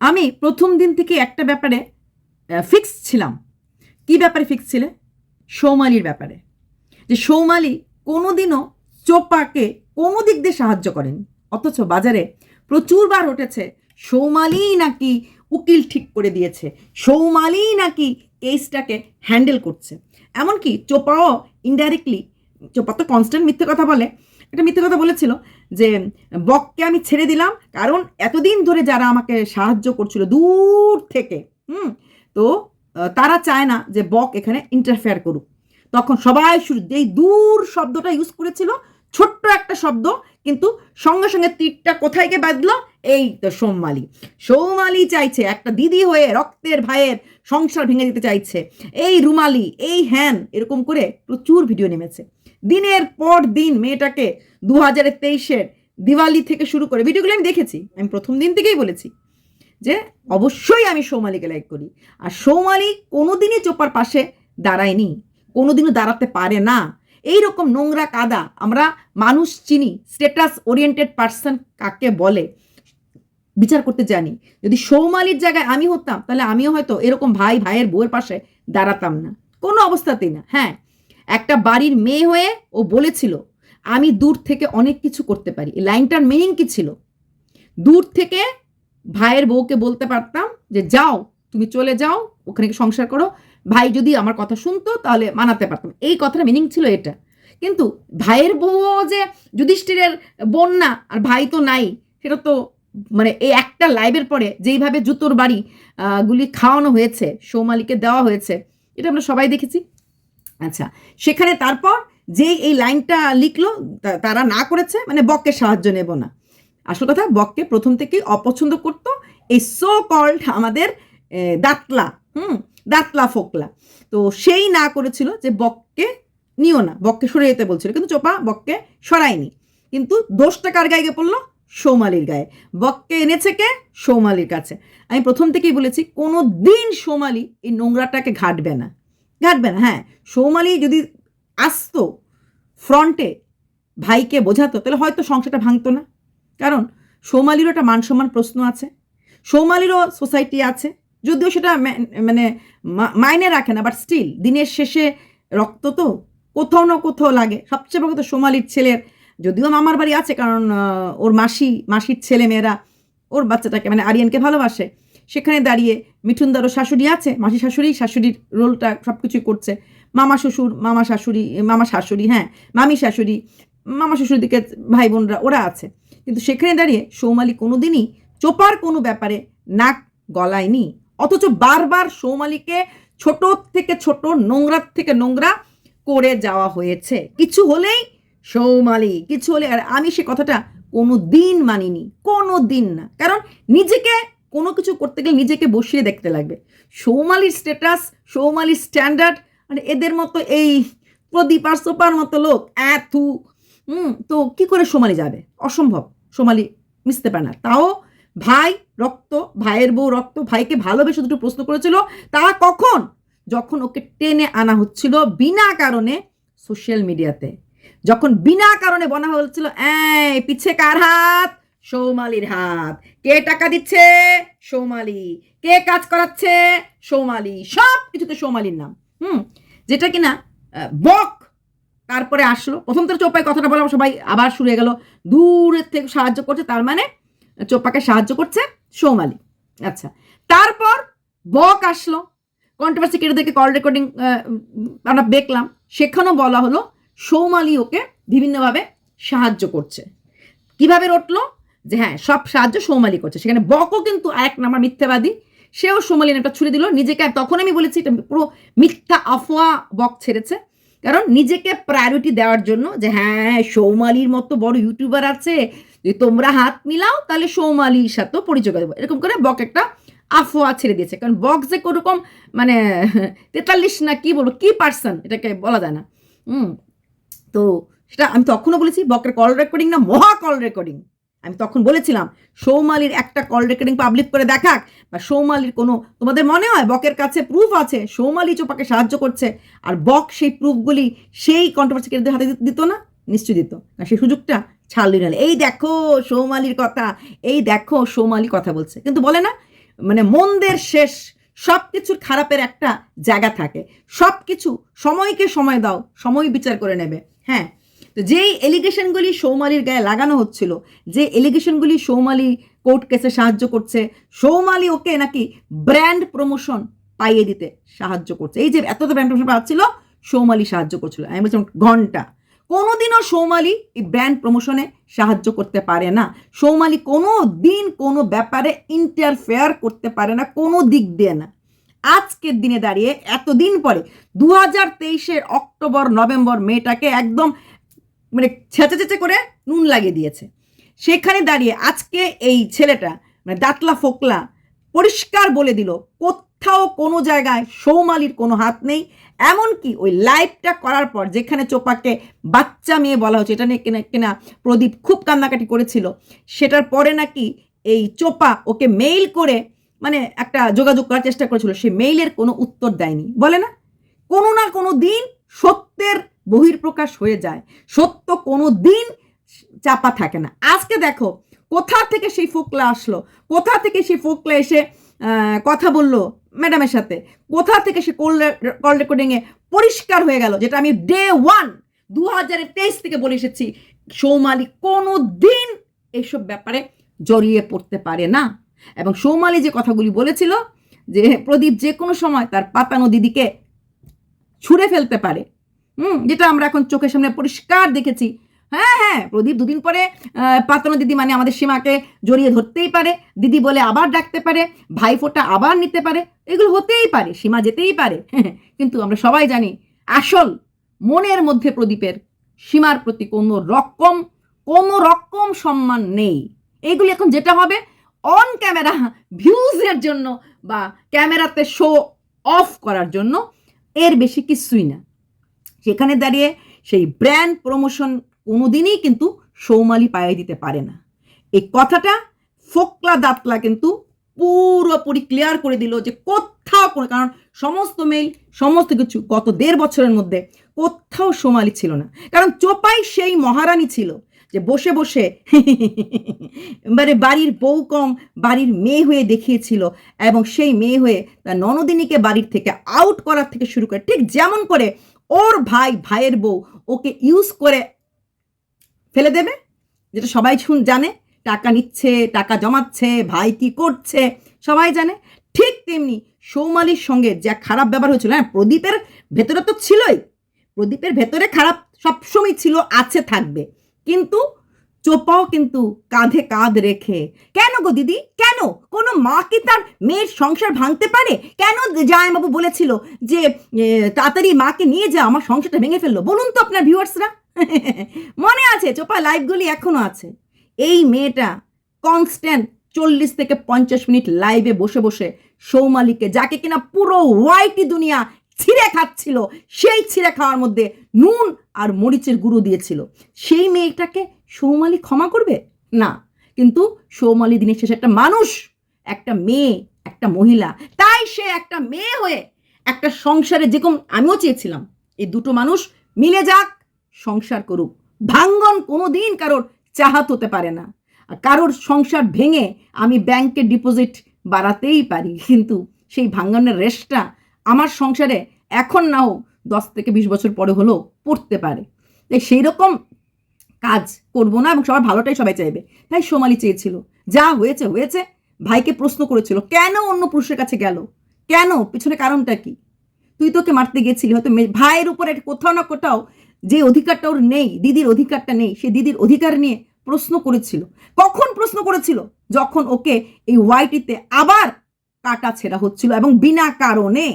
আমি প্রথম দিন থেকে একটা ব্যাপারে ফিক্স ছিলাম। কি ব্যাপারে ফিক্স ছিলে? সৌমালির ব্যাপারে। যে সৌমালি কোনোদিনও চোপাকে কোনো দিক দিয়ে সাহায্য করেন। অথচ বাজারে প্রচুরবার উঠেছে, সৌমালি নাকি উকিল ঠিক করে দিয়েছে, সৌমালি নাকি কেসটাকে হ্যান্ডেল করছে। এমনকি চোপাও ইনডাইরেক্টলি চোপা তো কনস্ট্যান্ট মিথ্যে কথা বলে একটা মিথ্যে কথা বলেছিল যে বককে আমি ছেড়ে দিলাম, কারণ এতদিন ধরে যারা আমাকে সাহায্য করছিল দূর থেকে, হুম, তো তারা চায় না যে বক এখানে ইন্টারফেয়ার করুক। তখন সবাই শুরু এই দূর শব্দটা ইউজ করেছিল, ছোট্ট একটা শব্দ, কিন্তু সঙ্গে সঙ্গে তীরটা কোথায় গিয়ে বাঁধলো? এই তো সোমমালি। সৌমালি চাইছে, একটা দিদি হয়ে রক্তের ভাইয়ের সংসার ভেঙে দিতে চাইছে। এই রুমালি, এই হ্যান, এরকম করে প্রচুর ভিডিও নেমেছে। দিনের পর দিন মেয়েটাকে দু হাজারের তেইশের দিওয়ালি থেকে শুরু করে, ভিডিওগুলো আমি দেখেছি, আমি প্রথম দিন থেকেই বলেছি যে অবশ্যই আমি সৌমালিকে লাইক করি। আর সৌমালি কোনোদিনই চোপার পাশে দাঁড়ায়নি, কোনোদিনও দাঁড়াতে পারে না। এই রকম নোংরা কাদা আমরা মানুষ চিনি স্টেটাস ওরিয়েন্টেড পার্সন কাকে বলে? বিচার করতে জানি। যদি সৌমালির জায়গায় আমি হতাম, তাহলে আমিও হয়তো এরকম ভাই, ভাইয়ের বউয়ের পাশে দাঁড়াতাম না। কোনো অবস্থাতেই না। হ্যাঁ একটা বাড়ির মেয়ে হয়ে ও বলেছিল, আমি দূর থেকে অনেক কিছু করতে পারি। এই লাইনটার মিনিং কি ছিল? দূর থেকে ভাইয়ের বউকে বলতে পারতাম যে, যাও, তুমি চলে যাও, ওখানে সংসার করো। ভাই যদি আমার কথা শুনতো তাহলে মানাতে পারতাম। এই কথার মিনিং ছিল এটা। কিন্তু ভাইয়ের বউও যে যুধিষ্ঠিরের বোন না, আর ভাই তো নাই, সেটা তো মানে এই একটা লাইভের পরে যেইভাবে জুতোর বাড়ি গুলি খাওয়ানো হয়েছে, সৌমালিকে দেওয়া হয়েছে, এটা আমরা সবাই দেখেছি। আচ্ছা সেখানে তারপর যেই এই লাইনটা লিখলো তারা না করেছে মানে বককে সাহায্য নেব না। আসল কথা, বককে প্রথম থেকেই অপছন্দ করত এই সো কল্ড আমাদের দাঁতলা, হুম, দাঁতলা ফোকলা। তো সেই না করেছিল যে বককে নিও না, বককে সরে যেতে বলছিল। কিন্তু চোপা বককে সরায়নি। কিন্তু দোষটা কার গিয়ে পড়ল? সৌমালির গায়ে। বককে এনেছে কে? সৌমালির কাছে। আমি প্রথম থেকেই বলেছি কোনো দিন সৌমালি এই নোংরাটাকে ঘাটবে না। ঘাটবে না হ্যাঁ। সৌমালি যদি আসতো ফ্রন্টে ভাইকে বোঝাতো, তাহলে হয়তো সংসারটা ভাঙতো না। কারণ সৌমালিরও একটা মান সম্মান প্রশ্ন আছে, সৌমালিরও সোসাইটি আছে, যদিও সেটা মানে মাইনে রাখে না, বাট স্টিল দিনের শেষে রক্ত তো কোথাও না কোথাও লাগে। সবচেয়ে বড় কথা সোমালির ছেলের, যদিও মামার বাড়ি আছে, কারণ ওর মাসি, মাসির ছেলে মেয়েরা ওর বাচ্চাটাকে মানে আরিয়ানকে ভালোবাসে সেখানে দাঁড়িয়ে মিঠুনদারও শাশুড়ি আছে, মাসি শাশুড়ি, শাশুড়ির রোলটা সব কিছুই করছে। মামা শ্বশুর, মামা শাশুড়ি মামা শাশুড়ি হ্যাঁ মামি শাশুড়ি, মামা শ্বশুর দিকে ভাই বোনরা, ওরা আছে। কিন্তু সেখানে দাঁড়িয়ে সৌমালি কোনোদিনই চোপার কোনো ব্যাপারে নাক গলায়নি। অথচ বারবার সৌমালিকে ছোট থেকে ছোট নোংরার থেকে নোংরা করে যাওয়া হয়েছে। কিছু হলেই সৌমালি, কিছু হলে আর আমি সে কথাটা কোনো দিন মানিনি কোনো দিন না। কারণ নিজেকে কোনো কিছু করতে গেলে নিজেকে বসিয়ে দেখতে লাগবে। সৌমালির স্ট্যাটাস সৌমালির স্ট্যান্ডার্ড মানে এদের মতো এই প্রদীপ আর সোপার মতো লোক এথু হুম, তো কি করে সোমালি যাবে? অসম্ভব। সোমালি মিশতে পারে না। তাও ভাই রক্ত, ভাইয়ের বউ রক্ত, ভাইকে ভালোবেসে দুটো প্রশ্ন করেছিল। তা কখন? যখন ওকে টেনে আনা হচ্ছিল বিনা কারণে সোশ্যাল মিডিয়াতে যখন বিনা কারণে বনা হচ্ছিল, এই, পিছে কার হাত? সৌমালির হাত। কে টাকা দিচ্ছে? সৌমালি। কে কাজ করাচ্ছে? সৌমালি। সব কিছুতে সৌমালির নাম। হুম? যেটা কিনা বক। তারপরে আসলো। প্রথম তো চোপাই কথাটা বললাম সবাই আবার শুরু হয়ে গেল। দূরের থেকে সাহায্য করছে, তার মানে চোপাকে সাহায্য করছে সৌমালি। আচ্ছা। তারপর বক আসলো। কন্ট্রোভার্সি কেটেদেরকে কল রেকর্ডিং আমরা দেখলাম। সেখানেও বলা হলো সৌমালি ওকে বিভিন্নভাবে সাহায্য করছে। কীভাবে রটলো? যে হ্যাঁ সব সাহায্য সৌমালি করছে। সেখানে বকও কিন্তু এক নাম্বার মিথ্যাবাদী। সেও সৌমালি একটা ছুড়ে দিল। নিজেকে তখন আমি বলেছি, এটা পুরো মিথ্যা আফওয়া বক ছেড়েছে। কারণ নিজেকে প্রায়োরিটি দেওয়ার জন্য যে হ্যাঁ সৌমালির মতো বড় ইউটিউবার আছে যদি তোমরা হাত মিলাও, তাহলে সৌমালির সাথেও পরিচয় দেবো। এরকম করে বক একটা আফওয়া ছেড়ে দিয়েছে। কারণ বক যে কোরকম মানে তেতাল্লিশ না কি বলব, কি পার্সন এটাকে বলা যায় না। হুম, তো সেটা আমি তখনও বলেছি, বকের কল রেকর্ডিং না, মহা কল রেকর্ডিং আমি তখন বলেছিলাম, সৌমালির একটা কল রেকর্ডিং পাবলিক করে দেখাক। বা সৌমালির কোনো, তোমাদের মনে হয় বকের কাছে প্রুফ আছে? সৌমালি চোপাকে সাহায্য করছে, আর বক সেই প্রুফগুলি সেই কন্ট্রোভার্সি কেটে হাতে দিত- না? নিশ্চয়ই দিত। আর সেই সুযোগটা ছাড়লি না। এই দেখো সৌমালির কথা, এই দেখো সৌমালি কথা বলছে। কিন্তু বলে না মানে মন্দের শেষ সব কিছুর খারাপের একটা জায়গা থাকে। সব কিছু সময়কে সময় দাও, সময় বিচার করে নেবে। হ্যাঁ তো যেই এলিগেশনগুলি সৌমালির গায়ে লাগানো হচ্ছিল, যে এলিগেশনগুলি সৌমালি কোর্ট কেসে সাহায্য করছে, সৌমালি ওকে নাকি ব্র্যান্ড প্রমোশন পাইয়ে দিতে সাহায্য করছে। এই যে এত তো ব্র্যান্ড প্রমোশন পাচ্ছিল সৌমালি সাহায্য করছিল। আমি বলছিলাম ঘণ্টা। কোনোদিনও সৌমালি এই ব্র্যান্ড প্রমোশনে সাহায্য করতে পারে না। সৌমালি কোনো দিন কোনো ব্যাপারে ইন্টারফেয়ার করতে পারে না, কোনো দিক দিয়ে না। আজকের দিনে দাঁড়িয়ে এতদিন পরে দু হাজার তেইশের অক্টোবর, নভেম্বর মেয়েটাকে একদম মানে ছেঁচে ছেঁচে করে নুন লাগিয়ে দিয়েছে। সেখানে দাঁড়িয়ে আজকে এই ছেলেটা মানে দাঁতলা ফোকলা, পরিষ্কার বলে দিল, কোথাও কোনো জায়গায় সৌমালির কোনো হাত নেই। এমনকি ওই লাইভটা করার পর যেখানে চোপাকে বাচ্চা মেয়ে বলা হচ্ছে, এটা নিয়ে কিনা কিনা প্রদীপ খুব কান্নাকাটি করেছিল, সেটার পরে নাকি এই চোপা ওকে মেইল করে মানে একটা যোগাযোগ করার চেষ্টা করেছিল, সে মেইলের কোনো উত্তর দেয়নি। বলে না? কোনো না কোনো দিন সত্যের বহির্প্রকাশ হয়ে যায়। সত্য কোনো দিন চাপা থাকে না। আজকে দেখো, কোথা থেকে সেই ফোকলা আসলো? কোথা থেকে সেই ফোকলা এসে কথা বলল ম্যাডামের সাথে? কোথা থেকে সে কল কল রেকর্ডিংয়ে পরিষ্কার হয়ে গেল? যেটা আমি ডে ওয়ান দু হাজার তেইশ থেকে বলে এসেছি, সৌমালি কোনো দিন এইসব ব্যাপারে জড়িয়ে পড়তে পারে না। এবং সৌমালি যে কথাগুলি বলেছিল, যে প্রদীপ যে কোনো সময় তার পাতানো দিদিকে ছুঁড়ে ফেলতে পারে হুম, যেটা আমরা এখন চোখের সামনে পরিষ্কার দেখেছি। হ্যাঁ হ্যাঁ প্রদীপ দুদিন পরে পাতানো দিদি মানে আমাদের সীমাকে জড়িয়ে ধরতেই পারে। দিদি বলে আবার ডাকতে পারে, ভাইফোঁটা আবার নিতে পারে। এগুলো হতেই পারে, সীমা যেতেই পারে। কিন্তু আমরা সবাই জানি, আসল মনের মধ্যে প্রদীপের সীমার প্রতি কোনো রকম কোনো রকম সম্মান নেই। এইগুলি এখন যেটা হবে অন ক্যামেরা ভিউজের জন্য বা ক্যামেরাতে শো অফ করার জন্য, এর বেশি কিছুই না। সেখানে দাঁড়িয়ে সেই ব্র্যান্ড প্রমোশন কোনোদিনই কিন্তু সৌমালি পাইয়ে দিতে পারে না। এই কথাটা ফোকলা দাতলা কিন্তু পুরোপুরি ক্লিয়ার করে দিল যে কোথাও কোনো, কারণ সমস্ত মেইল সমস্ত কিছু গত দেড় বছরের মধ্যে কোথাও সোমালি ছিল না। কারণ চোপাই সেই মহারানী ছিল যে বসে বসে মানে বাড়ির বউ কম, বাড়ির মেয়ে হয়ে দেখিয়েছিল এবং সেই মেয়ে হয়ে তার ননদিনীকে বাড়ির থেকে আউট করার থেকে শুরু করে ঠিক যেমন করে ওর ভাই, ভাইয়ের বউ ওকে ইউজ করে ফেলে দেবে। যেটা সবাই শুন, জানে। টাকা নিচ্ছে, টাকা জমাচ্ছে, ভাই কি করছে, সবাই জানে। ঠিক তেমনি সৌমালির সঙ্গে যা খারাপ ব্যবহার হয়েছিল হ্যাঁ প্রদীপের ভেতরে তো ছিলই। প্রদীপের ভেতরে খারাপ সবসময় ছিল, আছে, থাকবে। কিন্তু চোপাও কিন্তু কাঁধে কাঁধ রেখে। কেন গো দিদি? কেন? কোনো মা কি তার মেয়ের সংসার ভাঙতে পারে? কেন জামাইবাবু বলেছিল যে তাড়াতাড়ি মাকে নিয়ে যা, আমার সংসারটা ভেঙে ফেলল? বলুন তো আপনার ভিউয়ার্সরা মনে আছে, চোপা লাইভগুলি এখনও আছে। এই মেয়েটা কনস্ট্যান্ট চল্লিশ থেকে পঞ্চাশ মিনিট লাইভে বসে বসে সৌমালিকে, যাকে কিনা পুরো ওয়াইটি দুনিয়া ছিঁড়ে খাচ্ছিল, সেই ছিঁড়ে খাওয়ার মধ্যে নুন আর মরিচের গুঁড়ো দিয়েছিল। সেই মেয়েটাকে সৌমালি ক্ষমা করবে? না। কিন্তু সৌমালি দিনের শেষে একটা মানুষ, একটা মেয়ে, একটা মহিলা, তাই সে একটা মেয়ে হয়ে একটা সংসারে যেরকম আমিও চেয়েছিলাম, এই দুটো মানুষ মিলে যাক, সংসার করুক। ভাঙ্গন কোনো দিন কারোর চাহাত হতে পারে না। আর কারোর সংসার ভেঙে আমি ব্যাংকে ডিপোজিট বাড়াতেই পারি, কিন্তু সেই ভাঙ্গনের রেশটা আমার সংসারে এখন নাও দশ থেকে বিশ বছর পরে হলেও পড়তে পারে। তাই সেই রকম কাজ করব না এবং সবার ভালোটাই সবাই চাইবে। তাই সোমালি চেয়েছিল। যা হয়েছে হয়েছে। ভাইকে প্রশ্ন করেছিল, কেন অন্য পুরুষের কাছে গেল? কেন? পিছনে কারণটা কি? তুই তোকে মারতে গেছিলি, হয়তো ভাইয়ের উপরে কোথাও না কোথাও যে অধিকারটা ওর নেই, দিদির অধিকারটা নেই, সে দিদির অধিকার নিয়ে প্রশ্ন করেছিল। কখন প্রশ্ন করেছিল? যখন ওকে এই ওয়াইটিতে আবার কাটা ছেঁড়া হচ্ছিল এবং বিনা কারণে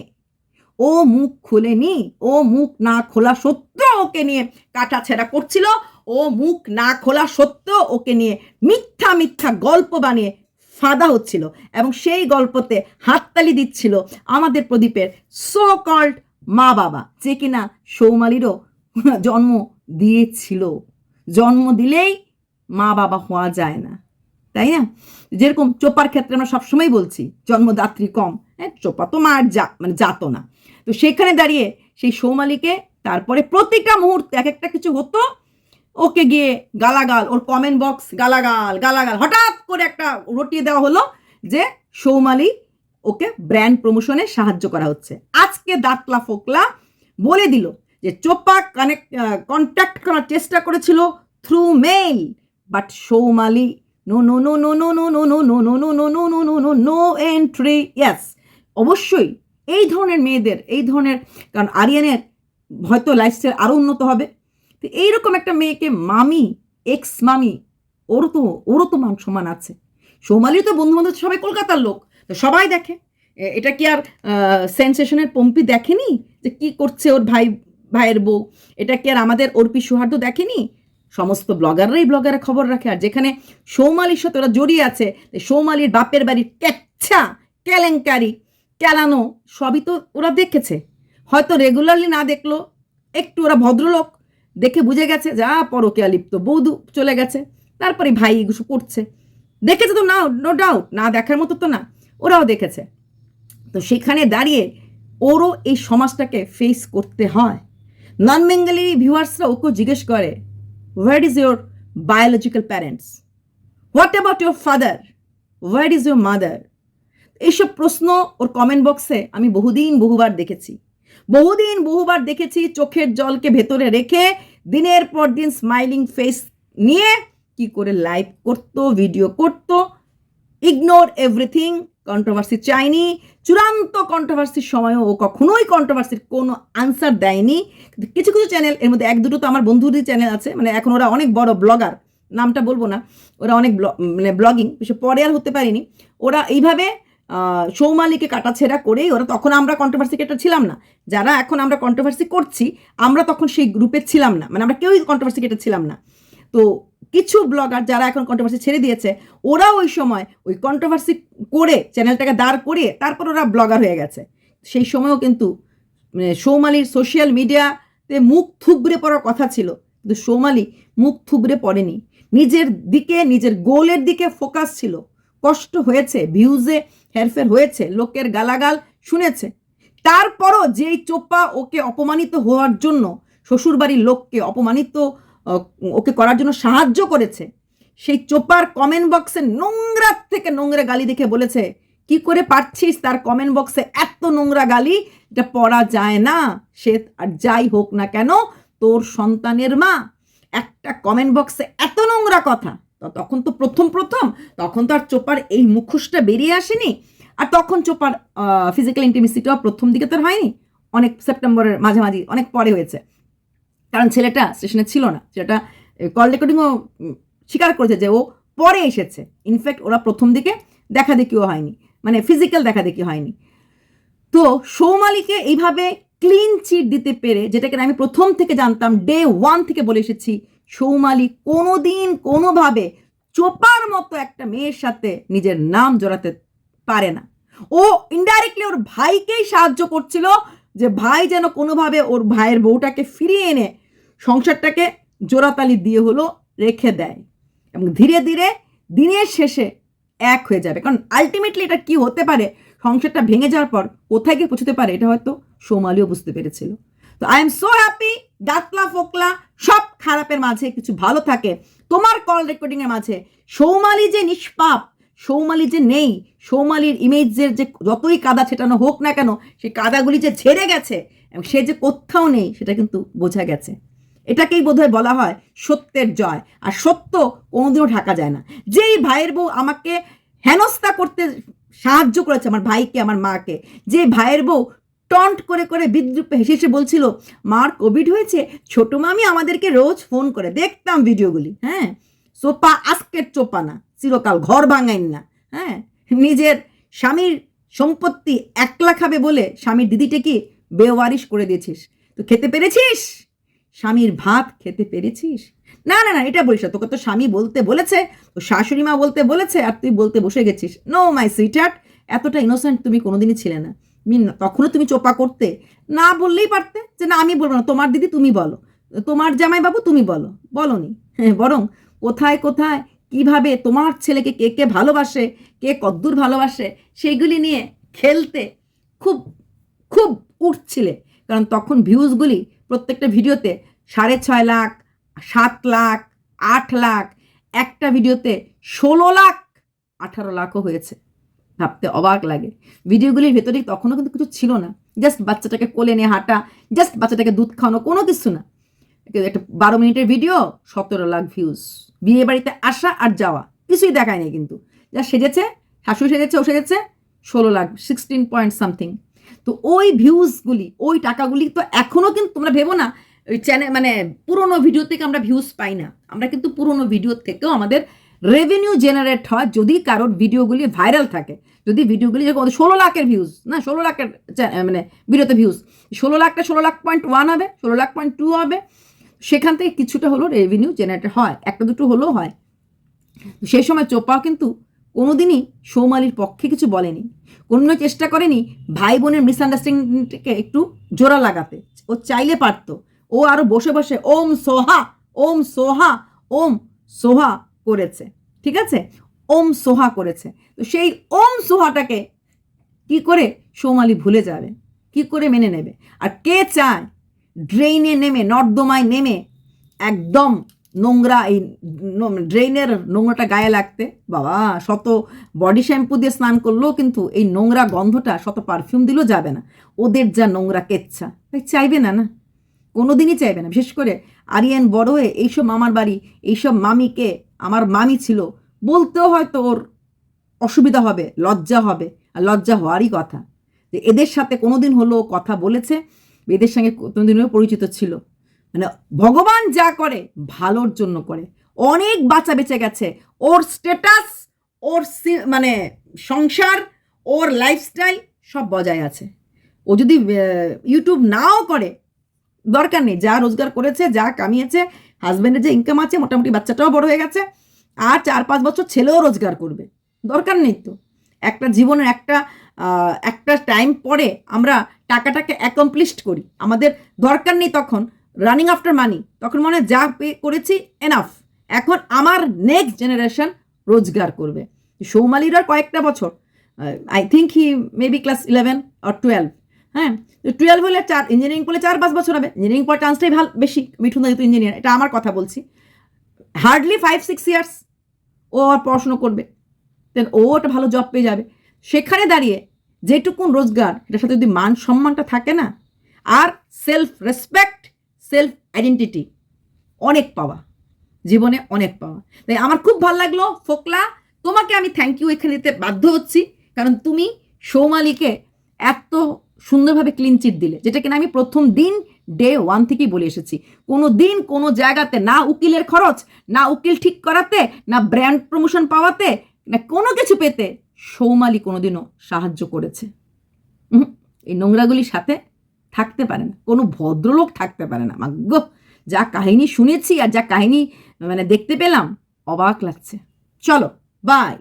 ও মুখ খোলেনি, ও মুখ না খোলা সত্ত্বেও ওকে নিয়ে কাটা ছেঁড়া করছিল। ও মুখ না খোলা সত্ত্বেও ওকে নিয়ে মিথ্যা মিথ্যা গল্প বানিয়ে ফাঁদা হচ্ছিল এবং সেই গল্পতে হাততালি দিচ্ছিল আমাদের প্রদীপের সো কল্ড মা বাবা যে কিনা সৌমালিরও জন্ম দিয়েছিল। জন্ম দিলেই মা বাবা হওয়া যায় না, তাই না? যেরকম চোপার ক্ষেত্রে আমরা সবসময় বলছি, জন্মদাত্রী কম। হ্যাঁ চোপা তো মার যা মানে যাত না। তো সেখানে দাঁড়িয়ে সেই সৌমালিকে তারপরে প্রতিটা মুহূর্তে এক একটা কিছু হতো ওকে গিয়ে গালাগাল ওর কমেন্ট বক্স গালাগাল গালাগাল হঠাৎ করে একটা রটিয়ে দেওয়া হলো যে সৌমালি ওকে ব্র্যান্ড প্রমোশনে সাহায্য করা হচ্ছে আজকে দাঁতলা ফোকলা বলে দিল যে চোপা কানেক্ট কন্ট্যাক্ট করার চেষ্টা করেছিল through mail but Soumali no no no no no no no no no no no no no no no no entry yes অবশ্যই এই ধরনের মেয়েদের এই ধরনের কারণ আরিয়ানের হয়তো লাইফস্টাইল আরও উন্নত হবে এইরকম একটা মেয়েকে মামি এক্স মামি ওরও তো ওরও তো মান সমান আছে। সৌমালির তো বন্ধু বান্ধব সবাই কলকাতার লোক, তো সবাই দেখে। এটা কি আর সেন্সেশনের পম্পি দেখেনি যে কি করছে ওর ভাই, ভাইয়ের বউ? এটা কি আর আমাদের অর্পি সৌহার্দ্য দেখেনি? সমস্ত ব্লগাররাই ব্লগারের খবর রাখে। আর যেখানে সৌমালির সাথে ওরা জড়িয়ে আছে সৌমালির বাপের বাড়ির ক্যাচ্ছা কেলেঙ্কারি, কেলানো, সবই তো ওরা দেখেছে। হয়তো রেগুলারলি না দেখল, একটু ওরা ভদ্রলোক দেখে বুঝে গেছে যা পরকিয়া লিপ্ত বৌদু চলে গেছে। তারপরে ভাই এগুলো করছে। দেখেছে তো না নো ডাউট না দেখার মতো তো না, ওরাও দেখেছে। তো সেখানে দাঁড়িয়ে ওরও এই সমাজটাকে ফেস করতে হয়। নন বেঙ্গলি ভিউয়ার্সরা ওকে জিজ্ঞেস করে what is your biological parents what about your father what is your mother এইসব প্রশ্ন ওর কমেন্ট বক্সে আমি বহুদিন, বহুবার দেখেছি। বহুদিন, বহুবার দেখেছি চোখের জলকে ভেতরে রেখে দিনের পর দিন স্মাইলিং ফেস নিয়ে কি করে লাইভ করতো ভিডিও করতো ইগনোর এভরিথিং কন্ট্রোভার্সি চাইনি, চূড়ান্ত কন্ট্রোভার্সির সময়ও ও কখনোই কন্ট্রোভার্সির কোনো আনসার দেয়নি। কিছু কিছু চ্যানেল এর মধ্যে এক, দুটো তো আমার বন্ধুদের চ্যানেল আছে মানে এখন ওরা অনেক বড় ব্লগার নামটা বলব না, ওরা অনেক মানে ব্লগিং পরে আর হতে পারিনি। ওরা এইভাবে সৌমালিকে কাটাছেড়া করেই ওরা, তখন আমরা কন্ট্রোভার্সি কেটা ছিলাম না। যারা এখন আমরা কন্ট্রোভার্সি করছি, আমরা তখন সেই গ্রুপে ছিলাম না। মানে আমরা কেউই কন্ট্রোভার্সি কেটে ছিলাম না। তো কিছু ব্লগার যারা এখন কন্ট্রোভার্সি ছেড়ে দিয়েছে, ওরা ওই সময় ওই কন্ট্রোভার্সি করে চ্যানেলটাকে দাঁড় করিয়ে, তারপর ওরা ব্লগার হয়ে গেছে। সেই সময়ও কিন্তু মানে সৌমালির সোশ্যাল মিডিয়াতে মুখ থুবড়ে পড়ার কথা ছিল। কিন্তু সৌমালি মুখ থুবড়ে পড়েনি। নিজের দিকে, নিজের গোলের দিকে ফোকাস ছিল। কষ্ট হয়েছে ভিউজে হেরফের হয়েছে, লোকের গালাগাল শুনেছে। তারপরও যেই চোপা ওকে অপমানিত হওয়ার জন্য, শ্বশুরবাড়ির লোককে অপমানিত ওকে করার জন্য সাহায্য করেছে, সেই চোপার কমেন্ট বক্সে নোংরা থেকে নোংরা গালি দেখে বলেছে, কি করে পারছিস তার কমেন্ট বক্সে এত নোংরা গালি? এটা পড়া যায় না, সে আর যাই হোক না কেন, তোর সন্তানের মা, একটা কমেন্ট বক্সে এত নোংরা কথা তখন তো প্রথম প্রথম, তখন তো আর চোপার এই মুখোশটা বেরিয়ে আসেনি। আর তখন চোপার ফিজিক্যাল ইন্টিমেসিটাও প্রথম দিকে তো হয়নি। অনেক সেপ্টেম্বরের মাঝামাঝি, অনেক পরে হয়েছে। কারণ ছেলেটা স্টেশনে ছিল না। ছেলেটা কল রেকর্ডিংও স্বীকার করেছে যে ও পরে এসেছে। ইনফ্যাক্ট ওরা প্রথম দিকে দেখা দেখিও হয়নি। মানে ফিজিক্যাল দেখা দেখি হয়নি। তো সৌমালিকে এইভাবে ক্লিন চিট দিতে পেরে, যেটাকে আমি প্রথম থেকে জানতাম ডে ওয়ান থেকে বলে এসেছি সৌমালি কোনোদিন কোনোভাবে চোপার মতো একটা মেয়ের সাথে নিজের নাম জড়াতে পারে না। ও ইনডাইরেক্টলি ওর ভাইকেই সাহায্য করছিল যে ভাই যেন কোনোভাবে ওর ভাইয়ের বউটাকে ফিরিয়ে এনে সংসারটাকে জোড়াতালি দিয়ে হলো রেখে দেয় এবং ধীরে ধীরে দিনের শেষে এক হয়ে যাবে। কারণ আলটিমেটলি এটা কি হতে পারে? সংসারটা ভেঙে যাওয়ার পর কোথায় গিয়ে পৌঁছতে পারে? এটা হয়তো সৌমালিও বুঝতে পেরেছিল। তো আই এম সো হ্যাপি ডাকলা ফোকলা সব খারাপের মাঝে কিছু ভালো থাকে। তোমার কল রেকর্ডিং এর মাঝে সৌমালি যে নিষ্পাপ, সৌমালি যে নেই, সৌমালির ইমেজের যে যতই কাদা ছেটানো হোক না কেন, সেই কাদাগুলি যে ঝেড়ে গেছে এবং সে যে কোথাও নেই, সেটা কিন্তু বোঝা গেছে। এটাকেই বোধহয় বলা হয় সত্যের জয়। আর সত্য কোনোদিনও ঢাকা যায় না। যেই ভাইয়ের বউ আমাকে হেনস্থা করতে সাহায্য করেছে, আমার ভাইকে, আমার মাকে, যে ভাইয়ের বউ টন্ট করে করে বিদ্রুপে হেসে হেসে বলছিল, মার কোভিড হয়েছে, ছোট মামি আমাদেরকে রোজ ফোন করে, দেখতাম ভিডিওগুলি হ্যাঁ? সোপা, আজকের চোপা না, চিরকাল ঘর ভাঙাইন না হ্যাঁ? নিজের স্বামীর সম্পত্তি একলা খাবে বলে স্বামীর দিদিটা কি বেওয়ারিশ করে দিয়েছিস? তো খেতে পেরেছিস? স্বামীর ভাত খেতে পেরেছিস? না না না, এটা বলিস না, তোকে তো স্বামী বলতে বলেছে তো শাশুড়ি মা বলতে বলেছে, আর তুই বলতে বসে গেছিস। নো মাই সুইটার্ট এতটা ইনোসেন্ট তুমি কোনোদিনই ছিলে না। মিন তখনও তুমি চোপা করতে না বললেই পারতে যে না, আমি বলব না, তোমার দিদি তুমি বলো, তোমার জামাই বাবু তুমি বলো, বলনি। হ্যাঁ বরং কোথায় কোথায়, কীভাবে, তোমার ছেলেকে কে কে ভালোবাসে, কে কদ্দূর ভালোবাসে, সেইগুলি নিয়ে খেলতে খুব খুব উঠছিলে। কারণ তখন ভিউজগুলি প্রত্যেকটা ভিডিওতে সাড়ে ছয় লাখ, সাত লাখ, আট লাখ, একটা ভিডিওতে ষোলো লাখ, আঠারো লাখও হয়েছে। ভাবতে অবাক লাগে। ভিডিওগুলির ভেতরে তখনও কিন্তু কিছু ছিল না। জাস্ট বাচ্চাটাকে কোলে নিয়ে হাঁটা, জাস্ট বাচ্চাটাকে দুধ খাওয়ানো, কোনো কিছু না। একটা বারো মিনিটের ভিডিও, সতেরো লাখ ভিউজ বিয়ে বাড়িতে আসা আর যাওয়া, কিছুই দেখায় নাই কিন্তু। যা সেজেছে, শাশুড়ি সেজেছে, ও সেজেছে, ষোলো লাখ সিক্সটিন পয়েন্ট সামথিং তো ওই ভিউজগুলি ওই টাকাগুলি তো এখনও কিন্তু তোমরা ভেবো না, ওই চ্যানেল মানে পুরোনো ভিডিও থেকে আমরা ভিউজ পাই না। আমরা কিন্তু পুরোনো ভিডিও থেকেও আমাদের রেভিনিউ জেনারেট হয় যদি কারোর ভিডিওগুলি ভাইরাল থাকে। যদি ভিডিওগুলি ষোলো লাখের ভিউজ না, ষোলো লাখের মানে ভিডিওতে ভিউজ ষোলো লাখটা ষোলো লাখ পয়েন্ট ওয়ান হবে, ষোলো লাখ পয়েন্ট টু হবে, সেখান থেকে কিছুটা হলো রেভিনিউ জেনারেট হয়, একটা দুটো হলেও হয়। সেই সময় চোপাও কিন্তু কোনোদিনই সৌমালির পক্ষে কিছু বলেনি, কোনো চেষ্টা করেনি ভাই বোনের মিসআন্ডারস্ট্যান্ডিংকে একটু জোড়া লাগাতে। ও চাইলে পারতো, ও আরও বসে বসে, ওম সোহা ওম সোহা ওম সোহা করেছে, ঠিক আছে? ওম সোহা করেছে। তো সেই ওম সোহাটাকে কি করে সৌমালি ভুলে যাবে? কি করে মেনে নেবে? আর কে চায়? ড্রেইনে নেমে, নর্দমায় নেমে একদম নোংরা এই ড্রেইনের নোংরাটা গায়ে লাগতে। বাবা, শত বডি শ্যাম্পু দিয়ে স্নান করলেও কিন্তু এই নোংরা গন্ধটা, শত পারফিউম দিলেও যাবে না। ওদের যা নোংরা কেচ্ছা, তাই চাইবে না না? কোনো দিনই চাইবে না। বিশেষ করে আরিয়ান বড় হয়ে এইসব মামার বাড়ি, এইসব মামিকে আমার মামি ছিল, বলতেও হয়তো ওর অসুবিধা হবে, লজ্জা হবে, আর লজ্জা হওয়ারই কথা। যে এদের সাথে কোনোদিন হলো কথা বলেছে, এদের সঙ্গে কোনোদিন হলেও পরিচিত ছিল। মানে ভগবান যা করে, ভালোর জন্য করে। অনেক বাচ্চা বেঁচে গেছে। ওর স্ট্যাটাস ওর মানে সংসার, ওর লাইফস্টাইল সব বজায় আছে। ও যদি ইউটিউব নাও করে, দরকার নেই। যা রোজগার করেছে, যা কামিয়েছে হাজব্যান্ডের যে ইনকাম আছে, মোটামুটি বাচ্চাটাও বড় হয়ে গেছে, আর চার পাঁচ বছর ছেলেও রোজগার করবে। দরকার নেই তো। একটা জীবনের একটা একটা টাইম পরে আমরা টাকাটাকে অ্যাকমপ্লিশড করি। আমাদের দরকার নেই তখন রানিং আফটার মানি তখন মনে হয় যা পে করেছি এনাফ এখন আমার নেক্সট জেনারেশন রোজগার করবে। সৌমালির আর কয়েকটা বছর I think he maybe class eleven or twelve হ্যাঁ? টুয়েলভ হলে চার ইঞ্জিনিয়ারিং করলে চার পাঁচ বছর হবে। ইঞ্জিনিয়ারিং পড়ার চান্সটাই ভালো বেশি, মিঠুন দা যেহেতু ইঞ্জিনিয়ার এটা আমার কথা বলছি। হার্ডলি ফাইভ সিক্স ইয়ার্স ও আর পড়াশুনো করবে। দেন ও একটা ভালো জব পেয়ে যাবে। সেখানে দাঁড়িয়ে যেটুকুন রোজগার, এটার সাথে যদি মান সম্মানটা থাকে না, আর সেলফ রেসপেক্ট সেলফ আইডেন্টিটি অনেক পাওয়া। জীবনে অনেক পাওয়া। তাই আমার খুব ভালো লাগল। ফোকলা, তোমাকে আমি থ্যাংক ইউ এখানে দিতে বাধ্য হচ্ছি। কারণ তুমি সৌমালিকে এত সুন্দরভাবে ক্লিন চিট দিলে, যেটা কিনা আমি প্রথম দিন ডে ওয়ান থেকেই বলে এসেছি। কোনো দিন কোনো জায়গাতে না উকিলের খরচ, না উকিল ঠিক করাতে, না ব্র্যান্ড প্রমোশন পাওয়াতে, না কোনো কিছু পেতে সৌমালি কোনোদিনও সাহায্য করেছে। এই নোংরাগুলির সাথে থাকতে পারে না, কোনো ভদ্রলোক থাকতে পারে না। মাগ্য, যা কাহিনী শুনেছি আর যা কাহিনী মানে দেখতে পেলাম, অবাক লাগছে। চলো বাই